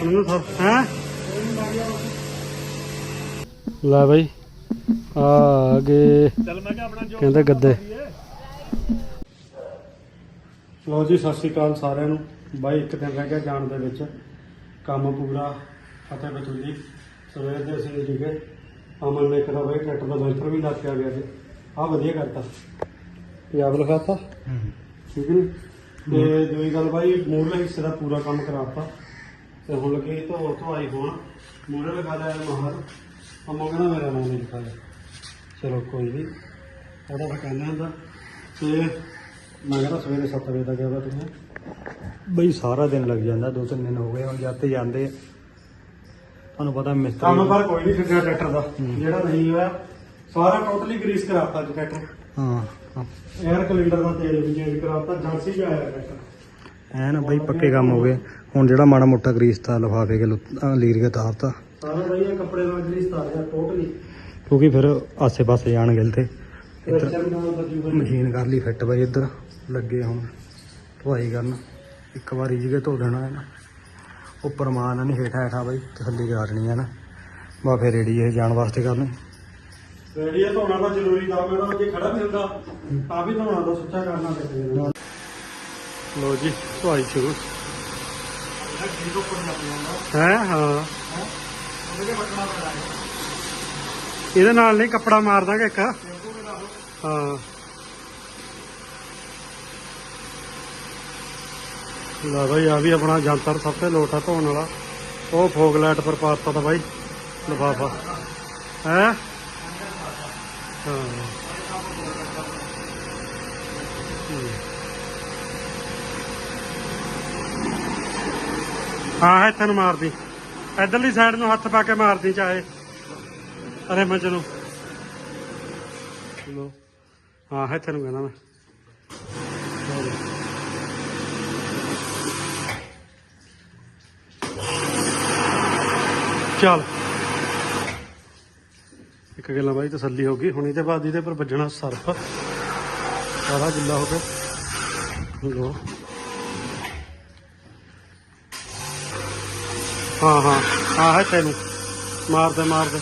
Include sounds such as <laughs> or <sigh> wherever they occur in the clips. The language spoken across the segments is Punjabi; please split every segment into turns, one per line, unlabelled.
ਉਹਨੂੰ ਹੈ ਲੈ ਬਾਈ ਆ ਗਏ।
ਚੱਲ ਮੈਂ ਕਿਹਾ ਆਪਣਾ ਜੋ
ਕਹਿੰਦੇ ਗੱਦੇ। ਲੋ ਜੀ ਸਤਿ ਸ਼੍ਰੀ ਅਕਾਲ ਸਾਰਿਆਂ ਨੂੰ। ਬਾਈ ਇੱਕ ਦਿਨ ਰਹਿ ਗਿਆ ਜਾਣ ਦੇ ਵਿੱਚ। ਕੰਮ ਪੂਰਾ ਫਤਿਹ ਬਤੂਲੀ ਸਵੇਰ ਦੇ ਅਸੀਂ ਠੀਕੇ ਅਮਨ ਨੇ ਕਰਾ ਬਾਈ ਟਰੈਕਟਰ ਦਾ ਬੈਂਟਰ ਵੀ ਲਾ ਕੇ ਆ ਗਿਆ ਤੇ ਆ ਵਧੀਆ ਕਰਤਾ। ਪੰਜਾਬ ਲਿਖਾਤਾ ਠੀਕ ਨੀ ਤੇ ਦੂਜੀ ਗੱਲ ਬਾਈ ਮੂਰਲੇ ਹਿੱਸੇ ਦਾ ਪੂਰਾ ਕੰਮ ਕਰਾਤਾ। ਤੇ ਹੁਣ ਲੱਗੇ ਧੋ ਧੋਾਈ ਹੋਣ। ਮੂਰੇ ਲਗਾ ਲਿਆ ਮਹਾਰ ਅਮਨ ਕਹਿੰਦਾ ਮੇਰਾ ਨਾਮ ਨਹੀਂ ਲਿਖਾ ਲਿਆ ਚਲੋ ਕੋਈ ਨਹੀਂ। ਉਹਦਾ ਤਾਂ ਕਹਿੰਦੇ ਹੁੰਦਾ। ਤੇ ਮੈਂ ਕਹਿੰਦਾ ਸਵੇਰੇ 7 ਵਜੇ ਤੱਕ ਆਵਾ ਤੁਸੀਂ
ਬਈ ਸਾਰਾ ਦਿਨ ਲੱਗ ਜਾਂਦਾ ਦੋ ਤਿੰਨ ਦਿਨ ਹੋ ਗਏ ਹੁਣ ਜਾਂਦੇ ਜਾਂਦੇ ਆ। ਤੁਹਾਨੂੰ ਪਤਾ ਮਿਸਤਰੀ
ਕੰਮ ਪਰ ਕੋਈ ਨਹੀਂ ਛੱਡਿਆ ਟਰੈਕਟਰ ਦਾ। ਜਿਹੜਾ ਨਹੀਂ ਹੋਇਆ ਸਾਰਾ ਟੋਟਲੀ ਗਰੀਸ ਕਰਾਤਾ ਅੱਜ ਟਰੈਕਟਰ।
ਹਾਂ ਹਾਂ।
에ਅਰ ਕਲਿੰਡਰ ਦਾ ਤੇਲ ਵੀ ਚੇਂਜ ਕਰਾਤਾ ਜਾਂਸੀ ਵੀ ਆਇਆ ਟਰੈਕਟਰ।
ਐ ਨਾ ਬਈ ਪੱਕੇ ਕੰਮ ਹੋ ਗਏ। ਹੁਣ ਜਿਹੜਾ ਮਾੜਾ ਮੋਟਾ ਗਰੀਸ ਤਾ ਲਫਾਫੇ ਕੇ ਲੀਰ ਕੇ ਤਾਰਤਾ।
ਸਾਰਾ ਵਧੀਆ ਕੱਪੜੇ ਨਾਲ ਗਰੀਸ ਤਾਰਿਆ ਟੋਟਲੀ
ਕਿਉਂਕਿ ਫਿਰ ਆਸੇ ਪਾਸੇ ਜਾਣਗੇ ਤੇ ਮਸ਼ੀਨ ਕਰ ਲਈ ਫਿੱਟ ਬਈ ਇੱਧਰ ਲੱਗੇ ਹੁਣ ਧੁਆਈ ਕਰਨ। ਇੱਕ ਵਾਰੀ ਜਿਗੇ ਧੋ ਦੇਣਾ ਹੈ ਨਾ। ਉੱਪਰ ਮਾਨ ਨਹੀਂ ਹੇਠਾਂ ਹੇਠਾਂ ਬਈ ਤਸੱਲੀ ਕਰਾ ਦੇਣੀ ਹੈ ਨਾ। ਬਾ ਫਿਰ ਰੇਡੀ ਇਹ ਜਾਣ ਵਾਸਤੇ ਕਰਨੀ।
ਰੇਡੀਆ ਧੋਣਾ ਤਾਂ ਜ਼ਰੂਰੀ ਦਾ ਮੇਰਾ ਜੇ ਖੜਾ ਵੀ ਹੁੰਦਾ ਤਾਂ ਵੀ ਧੋਣਾ ਤਾਂ ਸੁੱਚਾ ਕਰਨਾ ਪੈਂਦਾ। ਲੋ ਜੀ ਧੁਆਈ ਸ਼ੁਰੂ। ਹੈ ਹਾਂ? ਇਹਦੇ ਨਾਲ ਨਹੀਂ ਕੱਪੜਾ ਮਾਰ ਦਾਂਗੇ ਇੱਕ। ਹਾਂ। ਲਾ ਬਾਈ ਆ ਵੀ ਆਪਣਾ ਜੰਤਰ ਸਭ ਤੋਂ ਲੋਟ ਧੋਣ ਵਾਲਾ। ਉਹ ਫੋਗ ਲਾਈਟ ਪਰ ਪਾਤਾ ਤਾਂ ਬਾਈ ਲਫਾਫਾ। ਹੈ? ਹਾਂ। ਹਾਂ ਇੱਥੇ ਨੂੰ ਮਾਰਦੀ। ਇਧਰਲੀ ਸਾਈਡ ਨੂੰ ਹੱਥ ਪਾ ਕੇ ਮਾਰਦੀ ਚਾਹੇ। ਅਰੇ, ਮੈਂ ਚਲੋ। ਲੋ ਹਾਂ ਇੱਥੇ ਨੂੰ ਕਹਿੰਦਾ ਮੈਂ। ਚੱਲ। ਇੱਕ ਗੱਲਾਂ ਬਾਈ, ਤਸੱਲੀ ਹੋ ਗਈ। ਹੁਣ ਇਹਦੇ ਬਾਅਦ ਇਹਦੇ ਪਰ ਵੱਜਣਾ ਸਰਫ। ਸਾਰਾ ਗਿੱਲਾ ਹੋ ਗਿਆ। ਲੋ ਹਾਂ ਹਾਂ। ਹਾਂ ਹੈ ਤੈਨੂੰ। ਮਾਰਦੇ ਮਾਰਦੇ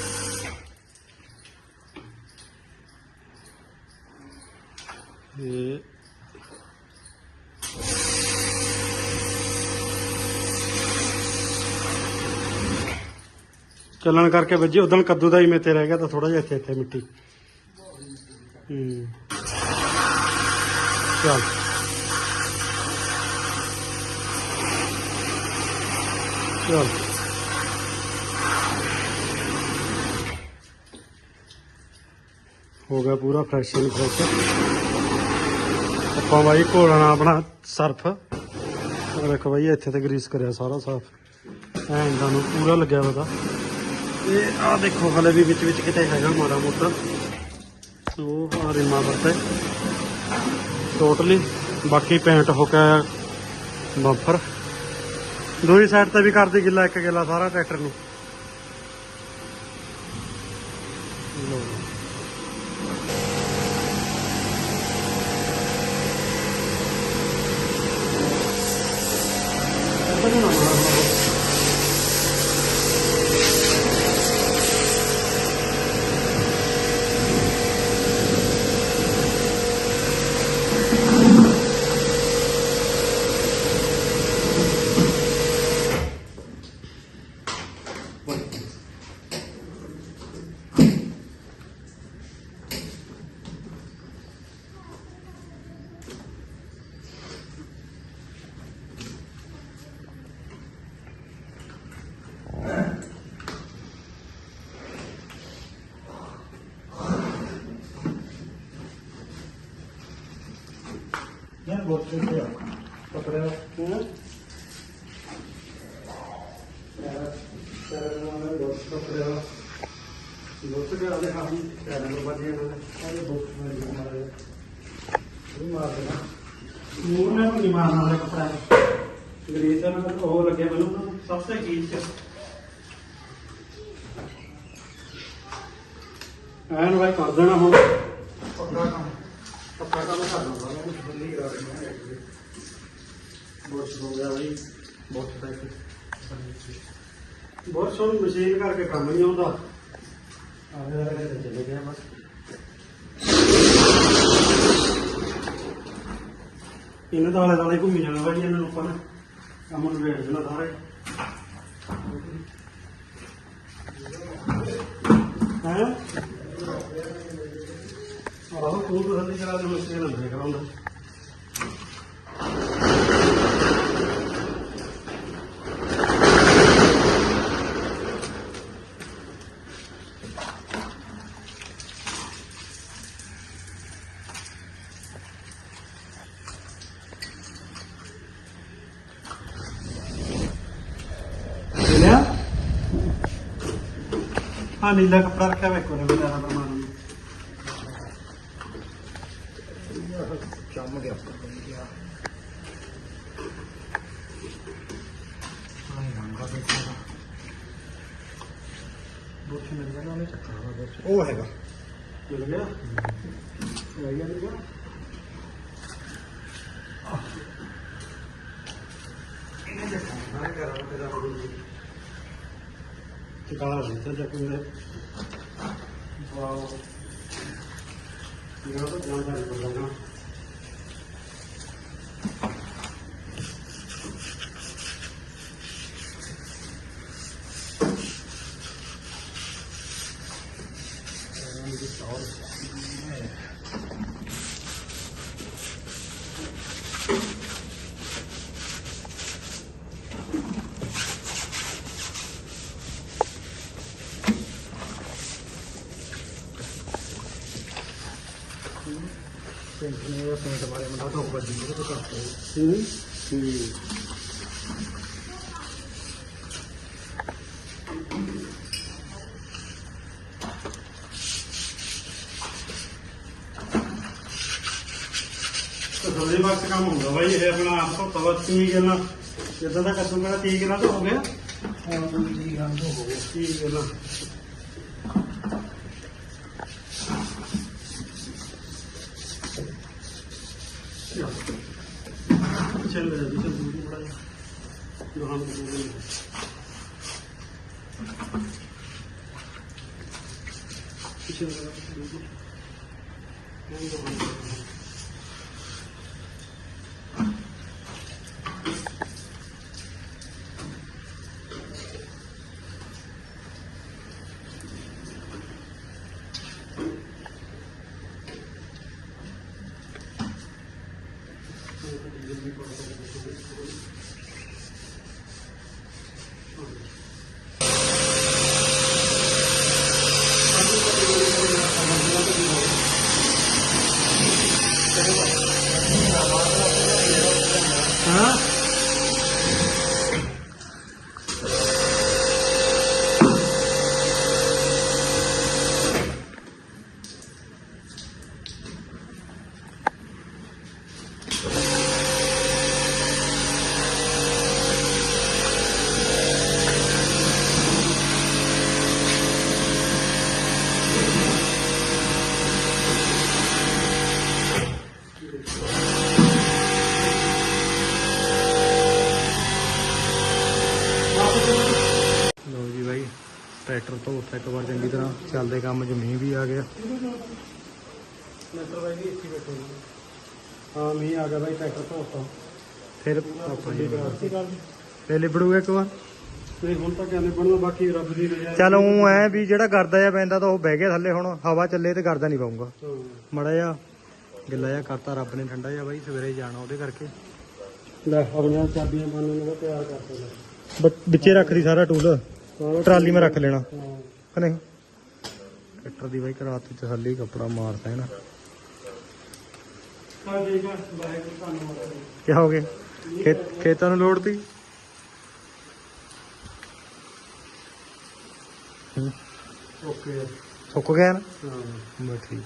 ਇਹ। ਚੱਲਣ ਕਰਕੇ ਵੱਜੀ, ਉਦੋਂ ਕੱਦੂ ਦਾ ਹੀ ਮੇਤੇ ਰਹਿ ਗਿਆ ਤਾਂ ਥੋੜਾ ਜਿਹਾ ਇੱਥੇ ਇੱਥੇ ਮਿੱਟੀ। ਹੂੰ। ਚੱਲ। ਚੱਲ। ਹੋ ਗਿਆ ਪੂਰਾ ਫਰੈਸ਼ ਐਂਡ ਫਰੈਸ਼ ਆਪਾਂ ਬਾਈ ਘੋਲਣਾ ਆਪਣਾ ਸਰਫ। ਆਹ ਬਾਈ, ਇੱਥੇ ਤੇ ਗਰੀਸ ਕਰਿਆ ਸਾਰਾ ਸਾਫ਼। ਐਂ ਇਹਨਾਂ ਪੂਰਾ ਲੱਗਿਆ ਪਤਾ ਇਹ ਆਹ ਦੇਖੋ, ਹਲੇ ਵੀ ਵਿੱਚ ਵਿੱਚ ਕਿਤੇ ਹੈਗਾ ਮਾੜਾ ਮੋਟਾ। ਉਹ ਆ ਰਿਮਾ ਵਰਤੇ। ਟੋਟਲੀ ਬਾਕੀ ਪੇਂਟ ਹੋ ਗਿਆ ਬੰਪਰ ਦੋਈ ਸਾਈਡ ਤੇ ਵੀ ਕਰਦੀ ਗਿੱਲਾ ਇੱਕ ਗਿੱਲਾ ਸਾਰਾ ਟਰੈਕਟਰ ਨੂੰ ਲਓ। ਇੱਧਰ ਨੂੰ ਨਾ ਮਾਰਨਾ।
ਯਾਰ ਬਹੁਤ ਚੁੱਕਿਆ
ਪਕੜਿਆ ਹਾਂ ਚਾਰ ਨਾਲ ਦੋਸਤ ਪਕੜਿਆ ਦੋਸਤ ਦੇ ਆਲੇ ਖਾਣੀ ਚਾਰ ਨੰਬਰ ਬਾਜੀ ਨਾਲ ਸਾਰੇ ਦੋਸਤ ਨਾਲ ਮਾਰੇ ਉਹ ਮਾਰ ਦੇਣਾ ਮੂਰ ਨੇ ਨਹੀਂ ਮਾਰਨਾ ਵਾਲਾ ਕਪੜਾ ਗਰੀਸ ਨਾਲ ਉਹ ਲੱਗਿਆ ਮੈਨੂੰ ਸਭ ਤੋਂ ਚੀਜ਼ ਚ ਐਨ ਭਾਈ ਕਰ ਦੇਣਾ ਹੁਣ। ਪੱਕਾ ਕੰਮ। ਪੱਕਾ ਕੰਮ ਕਰ ਦੂੰਗਾ ਮੈਂ ਜਲਦੀ ਕਰਾ ਦੇਣਾ ਬਹੁਤ ਹੋ ਗਿਆ ਭਾਈ ਬਹੁਤ ਟਾਈਪ ਬਹੁਤ ਸੋਹਣੀ ਮਸ਼ੀਨ ਕਰਕੇ ਕੰਮ ਨਹੀਂ ਆਉਂਦਾ ਆਲੇ ਵਾਲੇ ਚਲੇ ਗਿਆ ਬਸ ਇਹਨਾਂ ਦਾ ਆਲੇ ਦੁਆਲੇ ਘੁੰਮੀ ਜਾਣਾ ਬਾਈ ਇਹਨਾਂ ਨੂੰ ਆਪਾਂ ਨੇ। ਕੰਮ ਨੂੰ ਵੇਚ ਦੇਣਾ ਸਾਰਾ ਹੀ ਹੈ ਆਹੋ ਤੂੰ ਤਾਂ ਹੱਲੀ ਕਰਾ ਦੇ ਮਸ਼ੀਨ ਅੰਦਰ ਕਰਾਉਂਦਾ ਲਿਆ ਹਾਂ ਨੀਲਾ ਕੱਪੜਾ ਰੱਖਿਆ ਵੇ ਨੂੰ
ਚੰਮ ਗਿਆ ਉੱਪਰ ਬਣ ਗਿਆ ਆਈ ਰੰਗਾ ਦੇਖੋ ਬੋਛ ਮਿਲ ਗਿਆ ਨਾ ਉਹਨੇ ਚੱਕਰ ਵਾ ਬੋਛ ਉਹ ਹੈਗਾ।
ਮਿਲ ਗਿਆ? ਲੈ ਗਿਆ ਮਿਲ ਗਿਆ ਚਿਕਾਲਾ ਸੀ ਤਾਂ ਚੱਕ ਮੇਰੇ। ਵਾਓ। ਇਹ ਤਾਂ ਜਾਣਕਾਰੀ ਬੋਲਣਾ
ਪਿੰਡ ਨੇ ਪਿੰਡ ਬਾਰੇ ਮੁੰਡਾ ਤੋਂ ਵੱਜੀ ਉਹ ਤੋਂ ਕਰਦੇ
ਹੂੰ ਹੂੰ ਤਸੱਲੀ ਬਖਸ਼ ਕੰਮ ਹੁੰਦਾ ਬਾਈ ਇਹ ਆਪਣਾ ਆਪ ਤੋਂ ਤਵਤ ਕੀ ਗੱਲਾਂ ਜਿੱਦਾਂ ਦਾ ਕੱਦੂ ਮੇਰਾ ਠੀਕ ਨਾ ਹੋ ਗਿਆ?
ਹਾਂ ਤੋਂ ਹੋ
ਠੀਕ ਗੱਲਾਂ ਚੱਲ
ਚੰਗੀ ਤਰ੍ਹਾਂ ਚੱਲਦੇ ਕੰਮ 'ਚ ਮੀਂਹ ਵੀ ਆ ਗਿਆ।
ਲੈਟਰ ਬਾਈ ਵੀ ਇੱਥੇ ਬੈਠੇ ਹਾਂ ਮੀਂਹ ਆ ਗਿਆ ਬਾਈ ਟਰੈਕਟਰ ਧੋਤਾ
ਫਿਰ
ਆਪਾਂ ਜੀ
ਜੀ। ਫੇਰ ਲਿਬੜੂਗਾ ਇੱਕ ਵਾਰ?
ਨਹੀਂ ਹੁਣ ਤਾਂ ਕਹਿੰਦੇ ਬਣਦਾ ਬਾਕੀ ਰੱਬ ਦੀ ਰਜ਼ਾ
ਚੱਲ ਉਹ ਐ ਵੀ ਜਿਹੜਾ ਕਰਦਾ ਜਾਂ ਪੈਂਦਾ ਤਾਂ ਉਹ ਬਹਿ ਗਿਆ ਥੱਲੇ ਹੁਣ ਹਵਾ ਚੱਲੇ ਤੇ ਕਰਦਾ ਨਹੀਂ ਪਾਉਂਗਾ। ਮੜਾ ਜਾ ਗਿੱਲਾ ਜਿਹਾ ਕਰਤਾ ਰੱਬ ਨੇ ਠੰਡਾ ਜਿਹਾ ਬਾਈ ਸਵੇਰੇ ਜਾਣਾ ਉਹਦੇ ਕਰਕੇ।
ਲੈ ਆਪਣੀਆਂ ਚਾਬੀਆਂ ਬੰਨਣ ਨੂੰ ਤਿਆਰ ਕਰਦੇ ਲੈ
ਬ- ਵਿੱਚੇ ਰੱਖਦੀ ਸਾਰਾ ਟੂਲ। ਟਰਾਲੀ ਮੈਂ ਰੱਖ ਲੈਣਾ। ਕਿ ਨਹੀਂ ਟਰੈਕਟਰ ਦੀ ਬਾਈ ਰਾਤ ਵਿੱਚ ਹੱਲੀ ਕੱਪੜਾ ਮਾਰਦਾ ਹੈ ਨਾ
ਤਾਂ
ਕੀ ਹੋ ਗਿਆ? ਖੇਤ ਖੇਤਾਂ ਨੂੰ ਲੋੜਤੀ ਹੂੰ,
ਓਕੇ।
ਸੁੱਕ ਗਿਆ ਨਾ?
ਹਾਂ।
ਬਸ ਠੀਕ।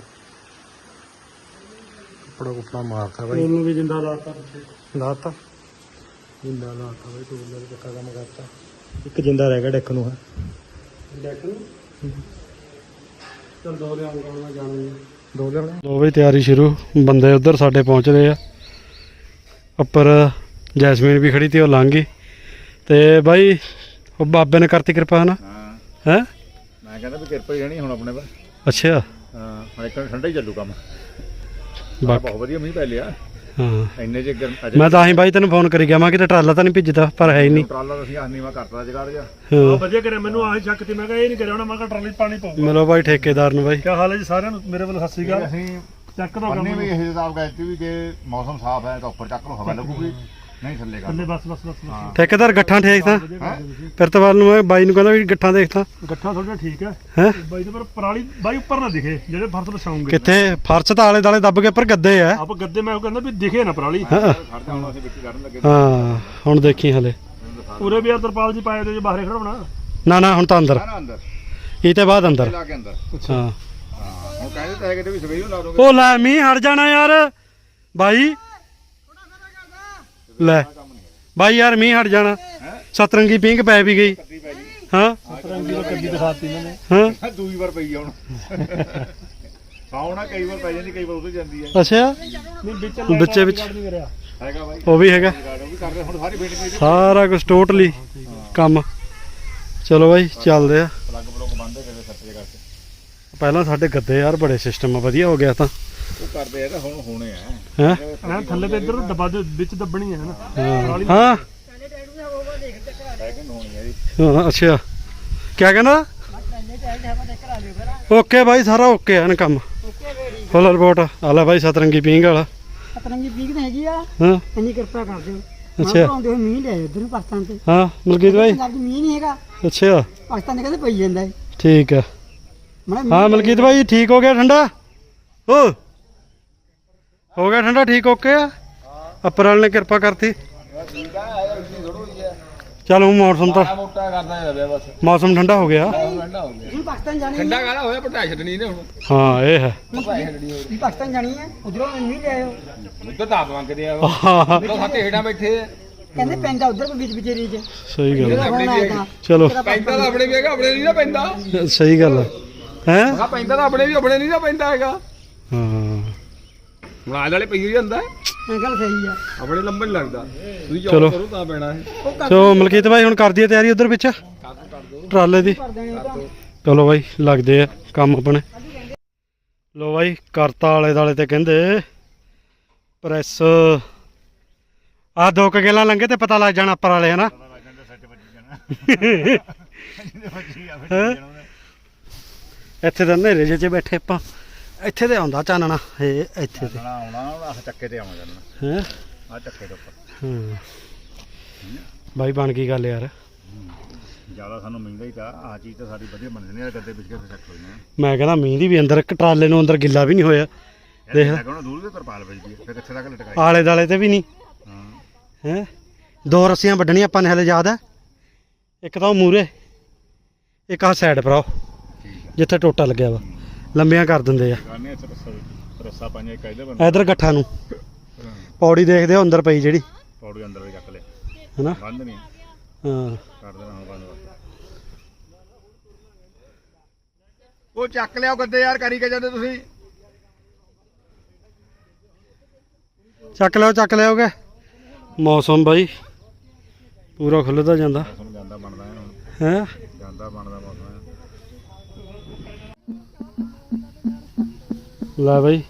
ਕੱਪੜਾ ਕੁਪੜਾ ਮਾਰਤਾ ਬਾਈ।
ਉਹਨੂੰ ਵੀ ਜਿੰਦਾ ਲਾਤਾ
ਲਾਤਾ? ਜਿੰਦਾ ਲਾਤਾ ਬਾਈ ਟੂਲ ਦਾ ਕੰਮ ਕਰਤਾ। ਇੱਕ ਜਿੰਦਾ ਰਹਿ ਗਿਆ ਡੈਕ ਨੂੰ ਹੈ।
ਡੈਕ ਨੂੰ? ਚਲ ਦੋ ਲਿਆਉਂਗਾ ਮੈਂ ਜਾਣਾ ਜੀ
ਦੋ ਲਿਆਉਣੇ
ਲੋ ਤਿਆਰੀ ਸ਼ੁਰੂ। ਬੰਦੇ ਉਧਰ ਸਾਡੇ ਪਹੁੰਚ ਰਹੇ ਆ। ਉੱਪਰ ਜੈਸਮੀਨ ਵੀ ਖੜੀ ਤੇ ਉਹ ਲੰਘ ਗਈ। ਤੇ ਬਾਈ ਉਹ ਬਾਬੇ ਨੇ ਕਰਤੀ ਕਿਰਪਾ ਹਨਾ?
ਹਾਂ।
ਹੈ?
ਮੈਂ ਕਹਿੰਦਾ ਵੀ ਕਿਰਪਾ ਹੀ ਰਹਿਣੀ ਹੁਣ ਆਪਣੇ ਪਾ
ਅੱਛਾ।
ਹਾਂ ਹੁਣ ਇੱਕ ਠੰਡਾ ਹੀ ਚੱਲੂ ਕੰਮ। ਬਹੁਤ ਵਧੀਆ ਮੀਂਹ ਪੈ ਲਿਆ।
ਹਾਂ।
ਇੰਨੇ ਚ ਗਰਮ ਅਜੇ
ਮੈਂ ਤਾਂ ਹੀ ਬਾਈ ਤੈਨੂੰ ਫੋਨ ਕਰੀ ਗਿਆ ਮੈਂ ਕਿਤੇ ਟਰਾਲਾ ਤਾਂ ਨਹੀਂ ਭਿੱਜਦਾ ਪਰ ਹੈ ਹੀ ਨਹੀਂ।
ਟਰਾਲਾ ਤਾਂ ਅਸੀਂ ਆਨੀਵਾ ਕਰਤਾ ਜਗਾੜ ਜਾ
ਹਾਂ।
ਵਧੀਆ ਕਰਿਆ ਮੈਨੂੰ ਆਹੀ ਸ਼ੱਕ ਤੇ ਮੈਂ ਕਿਹਾ ਇਹ ਨਹੀਂ ਕਰਿਆ ਹੋਣਾ ਮੈਂ ਕਿਹਾ ਟਰਾਲੀ 'ਚ ਪਾਣੀ ਪਾਊਗਾ
ਮਿਲੋ ਬਾਈ ਠੇਕੇਦਾਰ ਨੂੰ ਬਾਈ।
ਕੀ ਹਾਲ ਹੈ ਜੀ ਸਾਰਿਆਂ ਨੂੰ? ਮੇਰੇ ਵੱਲੋਂ ਸਤਿ ਸ੍ਰੀ ਅਕਾਲ।
ਅਸੀਂ
ਚੱਕ ਦੋ ਕੰਮ
ਵੀ ਇਹ ਹਿਸਾਬ ਕਹਿੰਦੇ ਵੀ ਜੇ ਮੌਸਮ ਸਾਫ਼ ਹੈ ਤਾਂ ਉੱਪਰ ਚੱਕ ਲਓ ਹਵਾ ਲੱਗੂਗੀ। ਨਹੀਂ ਥੱਲੇ ਕਰ
ਥੱਲੇ ਬਸ ਬਸ ਬਸ
ਠੇਕੇਦਾਰ ਗੱਠਾਂ ਠੇਕਦਾ? ਫਿਰ ਤੋਂ ਬਾਅਦ ਨੂੰ ਮੈਂ ਬਾਈ ਨੂੰ ਕਹਿੰਦਾ ਵੀ ਗੱਠਾਂ ਦੇਖਦਾ
ਗੱਠਾ ਥੋੜਾ ਠੀਕ ਹੈ।
ਹੈ?
ਬਾਈ ਦੇ ਪਰ ਪਰਾਲੀ ਬਾਈ ਉੱਪਰ ਨਾ ਦਿਖੇ ਜਿਹੜੇ ਫਰਤ ਵਿਛਾਉਂਗੇ।
ਕਿੱਥੇ? ਫਰਸ਼ ਤਾਂ ਆਲੇ ਦਾਲੇ ਦੱਬ ਕੇ ਪਰ ਗੱਦੇ ਆ।
ਆਪ ਗੱਦੇ ਮੈਂ ਉਹ ਕਹਿੰਦਾ ਵੀ ਦਿਖੇ ਨਾ ਪਰਾਲੀ।
ਹੁਣ ਅਸੀਂ ਵਿੱਚ ਕੱਢਣ ਲੱਗੇ।
ਹਾਂ ਹੁਣ ਦੇਖੀ ਹਲੇ।
ਪੂਰੇ ਵੀ ਆ ਤਰਪਾਲ ਜੀ ਪਾਏ ਤੇ ਜੇ ਬਾਹਰੇ ਖੜਾਉਣਾ
ਨਾ। ਨਾ ਹੁਣ ਤਾਂ ਅੰਦਰ।
ਨਾ ਨਾ ਅੰਦਰ।
ਇਹ ਤੇ ਬਾਅਦ ਅੰਦਰ।
ਲਾ ਕੇ ਅੰਦਰ।
ਹਾਂ।
ਹਾਂ ਹੁਣ ਕਹਿੰਦੇ ਤਾਂ ਹੈਗੇ ਤੇ ਵੀ ਸਵੇਰੇ ਨੂੰ ਲਾ ਦੋਗੇ।
ਉਹ ਲੈ ਮੀਂਹ ਹਟ ਜਾਣਾ ਯਾਰ। ਬਾਈ ਲੈ। ਬਾਈ ਯਾਰ ਮੀਂਹ ਹਟ ਜਾਣਾ। ਸਤਰੰਗੀ ਪਿੰਕ ਪੈ ਵੀ
ਗਈ।
ਹਾਂ?
ਰੰਗੀ ਦਾ ਕੱਦੀ ਦਿਖਾਤੀ ਇਹਨਾਂ ਨੇ।
ਹਾਂ? <laughs>
ਦੂਜੀ ਵਾਰ ਪਈ ਆ ਹੁਣ। <laughs> ਸਾਉਣਾ ਕਈ ਵਾਰ ਪੈ ਜਾਂਦੀ ਕਈ ਵਾਰ ਉਧਰ ਜਾਂਦੀ ਹੈ
ਅੱਛਾ?
ਨਹੀਂ ਵਿੱਚ
ਵਿੱਚੇ ਵਿੱਚ।
ਹੈਗਾ ਬਾਈ।
ਉਹ ਵੀ ਹੈਗਾ।
ਉਹ ਵੀ ਕਰਦੇ ਹੁਣ ਸਾਰੀ
ਕੁਝ ਟੋਟਲੀ ਕੰਮ। ਚਲੋ ਬਾਈ ਚੱਲਦੇ ਆ।
ਪਲੱਗ ਬਲੋਕ ਬੰਦ ਸੱਟ ਜੇ ਕਰਕੇ।
ਪਹਿਲਾਂ ਸਾਡੇ ਗੱਦੇ ਯਾਰ ਬੜੇ ਸਿਸਟਮ ਵਧੀਆ ਹੋ ਗਿਆ ਤਾਂ।
ਉਹ ਕਰਦੇ ਆ ਹੁਣ ਹੋਣੇ ਆ।
ਹੈ?
ਥੱਲੇ ਤੇ ਇੱਧਰ ਦਬਾ ਦੇ ਵਿੱਚ ਦੱਬਣੀ ਹੈ ਨਾ?
ਹਾਂ।
ਹੈਗੇ ਹੋਣੀ ਆ ਜੀ।
ਹਾਂ, ਅੱਛਾ। ਕਿਆ ਕਹਿੰਦਾ? ਓਕੇ ਬਾਈ ਸਾਰਾ ਓਕੇ ਆ ਨਾ ਕੰਮ। Full report. ਆ ਲੈ ਬਾਈ ਸਤਰੰਗੀ ਪਿੰਗ ਵਾਲਾ।
ਪਤਰੰਗੀ ਪੀਕ ਤਾਂ ਹੈਗੀ ਆ।
ਹਾਂ।
ਇੰਨੀ ਕਿਰਪਾ ਕਰ ਦਿਓ।
ਅੱਛਾ।
ਮੈਂ ਆਉਂਦੇ ਹੋਏ ਮੀਂਹ ਉਧਰ ਨੂੰ ਪਾਕਿਸਤਾਨ ਤੇ।
ਹਾਂ ਮਲਕੀਤ
ਪੰਜਾਬ 'ਚ ਮੀਂਹ ਨਹੀਂ ਹੈਗਾ।
ਅੱਛਾ।
ਪਾਕਿਸਤਾਨ ਦੇ ਕਹਿੰਦੇ ਪਈ ਜਾਂਦਾ ਹੈ
ਠੀਕ ਆ।
ਮੈਂ
ਹਾਂ ਮਲਕੀਤ ਬਾਈ ਠੀਕ ਹੋ ਗਿਆ ਠੰਡਾ? ਓ। ਹੋ ਗਿਆ ਠੰਡਾ ਠੀਕ ਓਕੇ ਆ? ਅੱਪਰ ਵਾਲੇ ਨੇ ਕਿਰਪਾ ਕਰਤੀ। ਚਲ ਹੁਣ ਮੌਸਮ ਤਾਂ
ਮੋਟਾ ਕਰਦਾ ਹੈ ਬਸ
ਮੌਸਮ ਠੰਡਾ ਹੋ ਗਿਆ।
ਠੰਡਾ ਹੋ ਗਿਆ
ਹੁਣ ਪਾਕਿਸਤਾਨ ਜਾਣੀ
ਠੰਡਾ
ਹੈ
ਕਾਹਦਾ ਹੋਇਆ ਪਟਾਈ ਛੱਡਣੀ ਨੇ ਹੁਣ।
ਹਾਂ ਇਹ ਹੈ।
ਵੀ ਪਾਕਿਸਤਾਨ ਜਾਣੀ ਹੈ? ਉਧਰੋਂ ਮੀਂਹ ਲਿਆਇਓ।
ਉੱਧਰ ਤਾਂ ਮੰਗਦੇ ਆ
ਹਾਂ,
ਉਹ ਸਾਡੇ ਹੇਠਾਂ ਬੈਠੇ ਆ।
ਕਹਿੰਦੇ ਪੈਂਦਾ ਉਧਰ ਵਿੱਚ ਵਿੱਚ ਏਰੀਏ 'ਚ।
ਸਹੀ ਗੱਲ
ਤਾਂ।
ਚਲੋ।
ਪੈਂਦਾ ਤਾਂ ਆਪਣੇ ਵੀ ਹੈਗਾ ਆਪਣੇ ਨਹੀਂ ਨਾ ਪੈਂਦਾ।
ਸਹੀ ਗੱਲ ਹੈ।
ਪੈਂਦਾ ਤਾਂ ਆਪਣੇ ਵੀ ਆਪਣੇ ਨਹੀਂ ਨਾ ਪੈਂਦਾ ਹੈਗਾ।
ਹਾਂ।
ਆਲੇ ਵਾਲੇ ਪਈ ਹੋਈ ਜਾਂਦਾ
ਇਹ ਗੱਲ ਸਹੀ ਆ।
ਆਪਣੇ ਲੰਬਾ ਨਹੀਂ ਲੱਗਦਾ। ਤੁਸੀਂ
ਚਲੋ।
ਕਰੋ ਤਾਂ ਪੈਣਾ ਹੈ
ਉਹ ਕਰ
ਸੋ ਮਲਕੀਤ ਬਾਈ ਹੁਣ ਕਰ ਦਈਏ ਤਿਆਰੀ ਉਧਰ ਵਿੱਚ ਟਰਾਲੇ ਦੀ।
ਦੇਣੇ ਤਾਂ।
ਚਲੋ ਬਾਈ ਲੱਗਦੇ ਆ ਕੰਮ ਆਪਣੇ। ਲੋ ਬਾਈ ਕਰਤਾ ਆਲੇ ਦਾਲੇ ਤੇ ਕਹਿੰਦੇ ਪ੍ਰੈਸ ਆ ਦੋ ਕੁ ਗੇਲਾਂ ਲੰਘੇ ਤੇ ਪਤਾ ਲੱਗ ਜਾਣਾ ਉੱਪਰ ਵਾਲੇ ਹਨਾ? <laughs> ਹੈਂ? ਇੱਥੇ ਤਾਂ ਹਨੇਰੇ ਜਿਹੇ 'ਚ ਬੈਠੇ ਆਪਾਂ। ਇੱਥੇ ਤੇ ਆਉਂਦਾ ਚਾਨਣਾ ਏ ਇੱਥੇ ਤੇ।
ਆਉਣਾ ਆਉਣਾ ਆਹ ਚੱਕੇ ਤੇ ਆਉਣਾ ਕਰਨਾ
ਹੈ?
ਆ ਚੱਕੇ ਦੇ ਉੱਪਰ।
ਹਾਂ। ਬਾਈ ਬਣ ਗਈ ਗੱਲ ਯਾਰ।
ਜ਼ਿਆਦਾ ਸਾਨੂੰ ਮਹਿੰਗਾ ਹੀ ਤਾਂ ਆ ਚੀਜ਼ ਤਾਂ ਸਾਡੀ ਵਧੀਆ ਬਣ ਜਣੀ ਆ ਗੱਦੇ ਵਿੱਚ ਕੇ ਸੈੱਟ ਹੋ ਜਾਣਾ
ਮੈਂ ਕਹਿੰਦਾ ਮੀਂਹ ਦੀ ਵੀ ਅੰਦਰ ਇੱਕ ਟਰਾਲੇ ਨੂੰ ਅੰਦਰ ਗਿੱਲਾ ਵੀ ਨਹੀਂ ਹੋਇਆ। ਦੇਖ।
ਲੈ ਦੂਰ ਦੇ ਤਰਪਾਲ ਵੱਜਦੀ ਫਿਰ ਇੱਥੇ ਤੱਕ ਲਟਕਾਈ।
ਆਲੇ ਦਾਲੇ ਤੇ ਵੀ ਨਹੀਂ।
ਹਾਂ।
ਦੋ ਰੱਸੀਆਂ ਵੱਢਣੀਆਂ ਆਪਾਂ ਨੇ ਹਲੇ ਯਾਦ ਹੈ? ਇੱਕ ਤਾਂ ਉਹ ਮੂਰੇ ਇੱਕ ਆ ਸਾਈਡ ਪਰ ਉਹ ਜਿੱਥੇ ਟੋਟਾ ਲੱਗਿਆ ਵਾ। ਲੰਬੀਆਂ ਕਰ ਦਿੰਦੇ ਆ।
ਗਾਨੇ ਚ ਰੱਸਾ ਰੱਸਾ ਪਾਈਆਂ ਇੱਕ ਇਹਦੇ ਬੰਦੇ
ਇਧਰ ਗੱਠਾਂ ਨੂੰ। ਪੌੜੀ ਦੇਖਦੇ ਹੋ ਅੰਦਰ ਪਈ ਜਿਹੜੀ?
ਪੌੜੀ ਅੰਦਰ ਵੀ ਚੱਕ ਲਿਆ।
ਹੈਨਾ?
ਬੰਦ ਨਹੀਂ।
ਹਾਂ।
ਕਰ ਦੇਣਾ ਹੁਣ ਬੰਦ ਉਹ ਚੱਕ ਲਿਆਓ ਗੱਦੇ ਯਾਰ ਕਰੀ ਕੇ ਜਾਂਦੇ ਤੁਸੀਂ?
ਚੱਕ ਲਿਓ ਚੱਕ ਲਿਓਗੇ ਮੌਸਮ ਬਾਈ ਪੂਰਾ ਖੁੱਲਦਾ ਜਾਂਦਾ।
ਜਾਂਦਾ ਬਣਦਾ ਹੈ
ਹੈ?
ਜਾਂਦਾ ਬਣਦਾ ਮੌਸਮ
ਲੈ ਬਾਈ।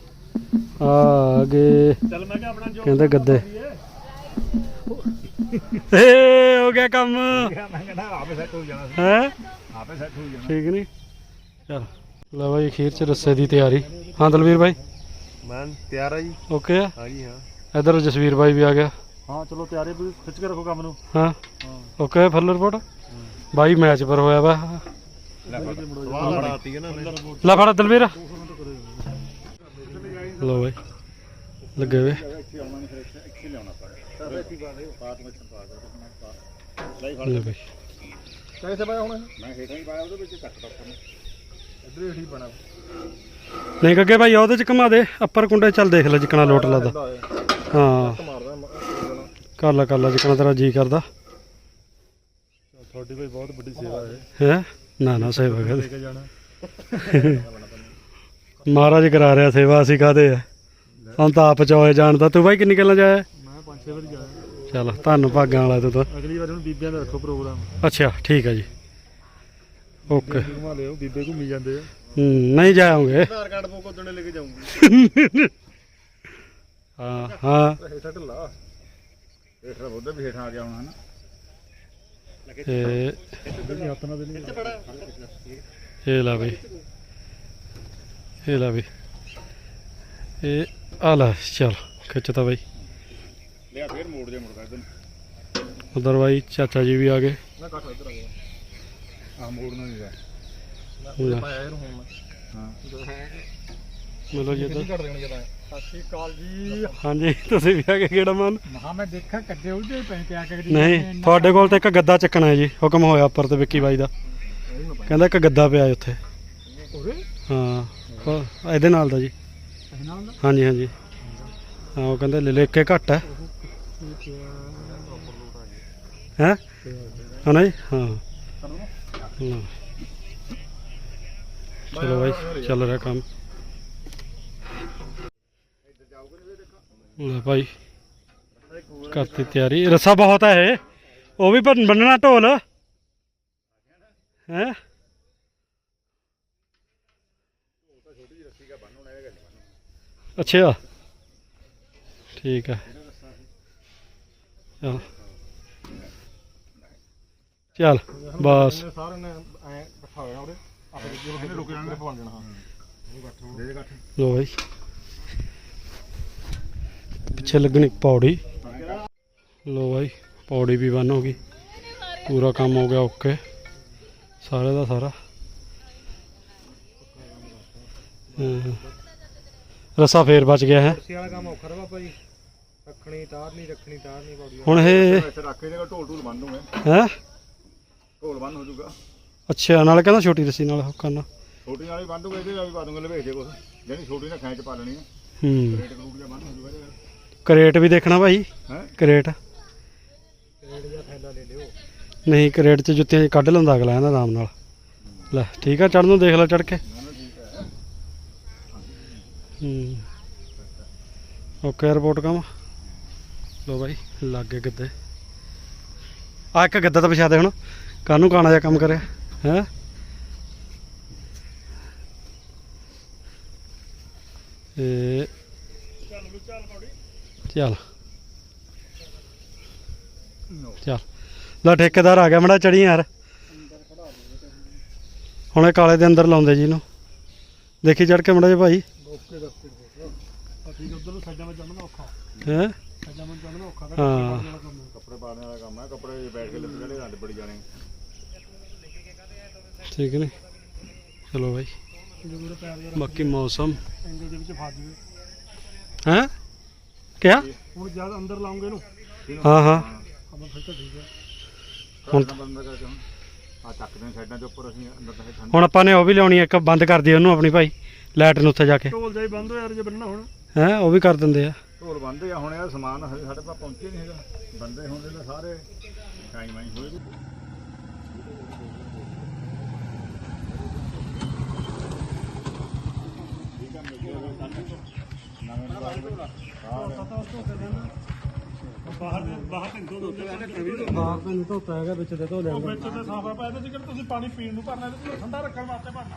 ਆ ਗਏ
ਚੱਲ ਮੈਂ ਕਿਹਾ ਆਪਣਾ ਜੋ
ਕਹਿੰਦੇ ਗੱਦੇ। ਏ ਹੋ ਗਿਆ ਕੰਮ।
ਮੈਂ ਕਹਿੰਦਾ ਆਪੇ ਸੈੱਟ ਹੋ? ਜਾਣਾ
ਹੈ
ਆਪੇ ਸੈੱਟ ਹੋ ਜਾਣਾ
ਠੀਕ ਨਹੀਂ ਚਲ ਲੈ ਬਾਈ ਅਖੀਰ ਚ ਰੱਸੇ ਦੀ ਤਿਆਰੀ। ਹਾਂ ਦਲਵੀਰ ਬਾਈ।
ਮੈਂ ਤਿਆਰ ਆ ਜੀ।
ਓਕੇ ਆ?
ਹਾਂ ਜੀ ਹਾਂ।
ਇਧਰ ਜਸਵੀਰ ਬਾਈ ਵੀ ਆ ਗਿਆ।
ਹਾਂ ਚਲੋ ਤਿਆਰੀ ਵੀ ਖਿੱਚ ਕੇ ਰੱਖੋ ਕੰਮ ਨੂੰ।
ਹਾਂ। Okay full report? ਬਾਈ ਮੈਚ ਪਰ ਹੋਇਆ ਵਾ। ਲੈ ਫੜ ਦਲਵੀਰ। ਲੋ ਬਾਈ ਲੱਗੇ ਵੇ ਲੈ ਬਾਈ
ਕਿੱਥੇ ਪਾਇਆ ਹੁਣ ਮੈਂ ਹੇਠਾਂ ਹੀ ਪਾਇਆ ਉਹਦੇ ਵਿੱਚ ਕੱਟ ਤਾ ਉੱਪਰ ਨੂੰ ਇੱਧਰ ਹੀ ਠੀਕ ਬਣਾ
ਨਹੀਂ ਕੱਗੇ ਭਾਈ ਉਹਦੇ ਚ ਘੁਮਾ ਦੇ ਅੱਪਰ ਕੁੰਡੇ ਚੱਲ ਦੇਖ ਲੈ ਜਿਕਣਾ ਲੋਟ ਲਾਦਾ। ਹਾਂ। ਕਰ ਲੈ ਕਰ ਲੈ ਜਿਕਣਾ ਤੇਰਾ ਜੀ ਕਰਦਾ।
ਤੁਹਾਡੀ ਕੋਈ ਬਹੁਤ ਵੱਡੀ ਸੇਵਾ ਹੈ।
ਹੈ? ਨਾ ਨਾ ਸੇਵਾ ਕਰ
ਕੇ ਜਾਣਾ।
ਮਹਾਰਾਜ ਕਰਾ ਰਿਹਾ ਸੇਵਾ ਅਸੀਂ ਕਾਦੇ ਆ? ਹੁਣ ਤਾਂ ਆਪ ਚੋਏ ਜਾਣਦਾ। ਤੂੰ ਬਾਈ ਕਿੰਨੀ ਗੱਲਾਂ ਜਾਇਆ?
ਮੈਂ ਪੰਜ ਛੇ ਵਾਰੀ ਜਾਇਆ।
ਚਲ ਧੰਨ ਭਾਗਾਂ ਵਾਲਾ ਤੂੰ ਤਾਂ।
ਅਗਲੀ ਵਾਰ ਹੁਣ ਬੀਬੀਆਂ ਦਾ ਰੱਖੋ ਪ੍ਰੋਗਰਾਮ।
ਅੱਛਾ ਠੀਕ ਹੈ ਜੀ। ਓਕੇ।
ਘੁਮਾ ਲਿਓ ਬੀਬੇ ਘੁੰਮੀ ਜਾਂਦੇ ਆ।
ਹੂੰ, ਨਹੀਂ ਜਾਉਂਗੇ
ਆਧਾਰ ਕਾਰਡ ਬੁੱਕ ਉਦੋਂ ਲੈ ਕੇ ਜਾਊਂਗੀ।
ਹਾਂ ਹਾਂ।
ਹੇਠਾਂ ਢਿੱਲਾ। ਹੇਠਾਂ ਉਹਦਾ ਵੀ ਹੇਠਾਂ ਆ ਗਿਆ ਹੁਣ ਹਨਾ।
ਇਹ
ਇਹਦੇ ਹੱਥ ਨਾਲ ਦੇ ਨਹੀਂ
ਇਹ ਲਾ ਬਈ। ਇਹ ਲਾ ਬਈ ਇਹ ਆ ਲੈ ਚਲ ਖਿੱਚਤਾ ਬਈ
ਲਿਆ ਫੇਰ ਮੋੜ ਦੇ ਮੁੜਦਾ ਇਧਰ
ਉਧਰ ਬਾਈ ਚਾਚਾ ਜੀ ਵੀ ਆ ਗਏ
ਨਾ ਕੱਟ ਇਧਰ ਆ ਗਿਆ ਆ ਮੋੜਨਾ ਨਹੀਂ
ਲੈ,
ਪਾਇਆ ਇਹਨੂੰ ਹੁਣ ਹਾਂ
ਮਿਲੋ ਜੀ ਇੱਧਰ
ਕੱਟ ਦੇਣਾ ਜਦਾ
ਸਤਿ ਸ਼੍ਰੀ ਅਕਾਲ ਜੀ
ਹਾਂਜੀ ਤੁਸੀਂ ਵੀ ਆ ਕੇ ਕਿਹੜਾ ਮਨ
ਮਹਾ ਮੈਂ ਦੇਖਾਂ ਕੱਡੇ ਉਹਦੇ ਪੈ ਕੇ ਆ ਕੇ
ਨਹੀਂ ਤੁਹਾਡੇ ਕੋਲ ਤਾਂ ਇੱਕ ਗੱਦਾ ਚੱਕਣਾ ਹੈ ਜੀ ਹੁਕਮ ਹੋਇਆ ਉੱਪਰ ਤੇ ਵਿੱਕੀ ਬਾਈ ਦਾ ਕਹਿੰਦਾ ਇੱਕ ਗੱਦਾ ਪਿਆ ਹੈ ਉੱਥੇ ਹਾਂ ਉਹ ਇਹਦੇ ਨਾਲ ਦਾ ਜੀ। ਹਾਂਜੀ ਹਾਂਜੀ। ਹਾਂ ਉਹ ਕਹਿੰਦੇ ਲੈ ਕੇ ਘੱਟ ਹੈ। ਹੈ? ਹਾਂ ਜੀ? ਹਾਂ। ਹਾਂ। ਚਲੋ ਬਾਈ ਚੱਲ ਰਿਹਾ ਕੰਮ। ਲੈ ਭਾਈ ਕਰਤੀ ਤਿਆਰੀ। ਰੱਸਾ ਬਹੁਤ ਹੈ ਉਹ ਵੀ ਬੰਨਣਾ ਢੋਲ। ਹੈ? ਅੱਛਾ। ਠੀਕ ਹੈ। ਚੱਲ ਚੱਲ ਬਸ।
ਸਾਰੇ ਨੇ ਐ ਇਕੱਠਾ ਹੋਇਆ ਉਹਦੇ ਆਪੇ ਜਿਹੜੇ
ਰੁਕ ਜਾਣਾ
ਬਣ ਜਾਣਾ ਹਾਂ
ਦੇ ਦੇ ਕੱਟ
ਲੋ ਭਾਈ ਪਿੱਛੇ ਲੱਗਣੀ ਪੌੜੀ। ਲੋ ਭਾਈ ਪੌੜੀ ਵੀ ਬੰਨ ਹੋ ਗਈ। ਪੂਰਾ ਕੰਮ ਹੋ ਗਿਆ ਓਕੇ। ਸਾਰੇ ਦਾ ਸਾਰਾ। ਹਾਂ। ਰੱਸਾ ਫੇਰ ਬਚ ਗਿਆ ਹੈ।
ਕੁਰਸੀ ਵਾਲਾ ਕੰਮ ਔਖਾ ਰਵਾ ਭਾਈ ਰੱਖਣੀ ਤਾਰ ਨਹੀਂ ਰੱਖਣੀ ਤਾਰ ਨਹੀਂ ਪੌੜੀ
ਹੁਣ ਇਹ
ਇੱਥੇ ਰੱਖ ਕੇ ਜਗਾ ਢੋਲ ਢੋਲ ਬੰਨ ਦੂੰਗੇ
ਹੈ?
ਢੋਲ ਬੰਨ ਹੋ ਜਾਊਗਾ।
ਅੱਛਾ ਨਾਲ ਕਹਿੰਦਾ ਛੋਟੀ ਰੱਸੀ ਨਾਲ ਹੁੱਕ ਕਰਨਾ।
ਛੋਟੀ ਵਾਲੀ ਬੰਨ ਦੂੰਗੇ ਇਹਦੇ ਨਾਲ ਵੀ ਪਾ ਦੂੰਗੇ ਲਵੇਜ ਦੇ ਕੁਛ। ਜਿਹੜੀ ਛੋਟੀ ਨਾਲ ਖੈਂਚ ਪਾ ਲੈਣੀ ਹੈ।
ਹੂੰ
ਬੰਨ ਹੋ ਜਾਊਗਾ ਇਹਦੇ
ਕਰੇਟ ਵੀ ਦੇਖਣਾ ਭਾਈ।
ਹੈ?
ਕਰੇਟ।
ਰੇਡ ਜਾਂ ਥੈਲਾ ਲੈ ਲਿਓ।
ਨਹੀਂ ਕਰੇਟ 'ਚ ਜੁੱਤੀਆਂ ਕੱਢ ਲੈਂਦਾ ਅਗਲਾ ਇਹਦਾ ਆਰਾਮ ਨਾਲ। ਲੈ ਠੀਕ ਆ ਚੜਨ ਨੂੰ ਦੇਖ ਲੈ ਚੜ ਕੇ। ਹੂੰ ਓਕੇ, ਰਿਪੋਰਟ ਕੰਮ। ਲੋ ਬਾਈ, ਲੱਗੇ ਗੱਦੇ। ਆ ਇੱਕ ਗੱਦਾ ਤਾਂ ਵਿਛਾ ਦੇ ਹੁਣ। ਕਾਹਨੂੰ ਕਾਣਾ ਜਿਹਾ ਕੰਮ ਕਰਿਆ, ਹੈ? ਇਹ ਚੱਲ। ਚੱਲ। ਲੈ, ਠੇਕੇਦਾਰ ਆ ਗਿਆ ਮੜਾ ਚੜੀ ਯਾਰ। ਹੁਣ ਇਹ ਕਾਲੇ ਦੇ ਅੰਦਰ ਲਾਉਂਦੇ ਜੀ ਇਹਨੂੰ। ਦੇਖੀ ਚੜ ਕੇ ਮੜਾ ਜੀ ਭਾਈ।
ਓਕੇ ਠੀਕ ਉਧਰ ਨੂੰ ਸੱਜਾ ਵਿੱਚ ਚੜਨਾ ਔਖਾ।
ਹੈ?
ਸੱਜਾ ਵਿੱਚ ਚੜਨਾ ਔਖਾ
ਹਾਂ।
ਕੱਪੜੇ ਪਾਉਣ ਵਾਲਾ ਕੰਮ ਹੈ ਕੱਪੜੇ ਬੈਠ ਕੇ ਲੱਗ ਜਿਹੜੇ ਹੱਡ ਬੜੀ ਜਾਣੇ।
ਠੀਕ ਨੇ? ਚਲੋ ਭਾਈ ਬਾਕੀ ਮੌਸਮ।
ਐਂਗਲ ਦੇ ਵਿੱਚ ਫਸ ਜਵੇ
ਹੈ? ਕਿਆ?
ਹੁਣ ਜਦ ਅੰਦਰ ਲਾਉਂਗੇ ਇਹਨੂੰ।
ਹਾਂ
ਹੈ।
ਹੁਣ ਬੰਦਾ ਕਰਕੇ ਹੁਣ। ਆ ਚੱਕਦੇ ਨੇ ਸਾਈਡਾਂ ਦੇ ਉੱਪਰ ਅਸੀਂ ਅੰਦਰ ਤਾਂ ਠੰਡ
ਹੁਣ ਆਪਾਂ ਨੇ ਉਹ ਵੀ ਲਾਉਣੀ ਹੈ ਇੱਕ ਬੰਦ ਕਰ ਦਈਏ ਉਹਨੂੰ ਆਪਣੀ ਭਾਈ ਲਾਈਟ ਨੂੰ ਉੱਥੇ ਜਾ ਕੇ।
ਢੋਲ ਜਾਈ ਬੰਦ ਹੋ ਯਾਰ ਜੇ ਬੰਨਣਾ ਹੁਣ।
ਹੈ ਉਹ ਵੀ ਕਰ ਦਿੰਦੇ ਆ।
ਢੋਲ ਬੰਦੇ ਆ ਹੁਣ ਇਹ ਸਮਾਨ ਹਜੇ ਸਾਡੇ ਕੋਲ ਪਹੁੰਚੇ ਨਹੀਂ ਹੈਗਾ। ਬੰਦੇ ਹੁਣ ਇਹਦੇ ਸਾਰੇ ਟਾਈਮ ਆਈ ਹੋਏ
ਬਾਹਰ ਬਾਹਰ ਢਿੰਡੋ ਦੋ
ਬਾਹਰ ਤੇ ਨਹੀਂ ਧੋਤਾ ਹੈਗਾ ਵਿੱਚ ਤੇ ਧੋ
ਵਿੱਚ ਤੇ ਸਾਫਾ ਪਾਇਆ ਤੇ ਜਿਹੜਾ ਤੁਸੀਂ ਪਾਣੀ ਪੀਣ ਨੂੰ ਭਰਨਾ ਤੇ ਠੰਡਾ ਰੱਖਣ ਵਾਸਤੇ ਭਰਨਾ।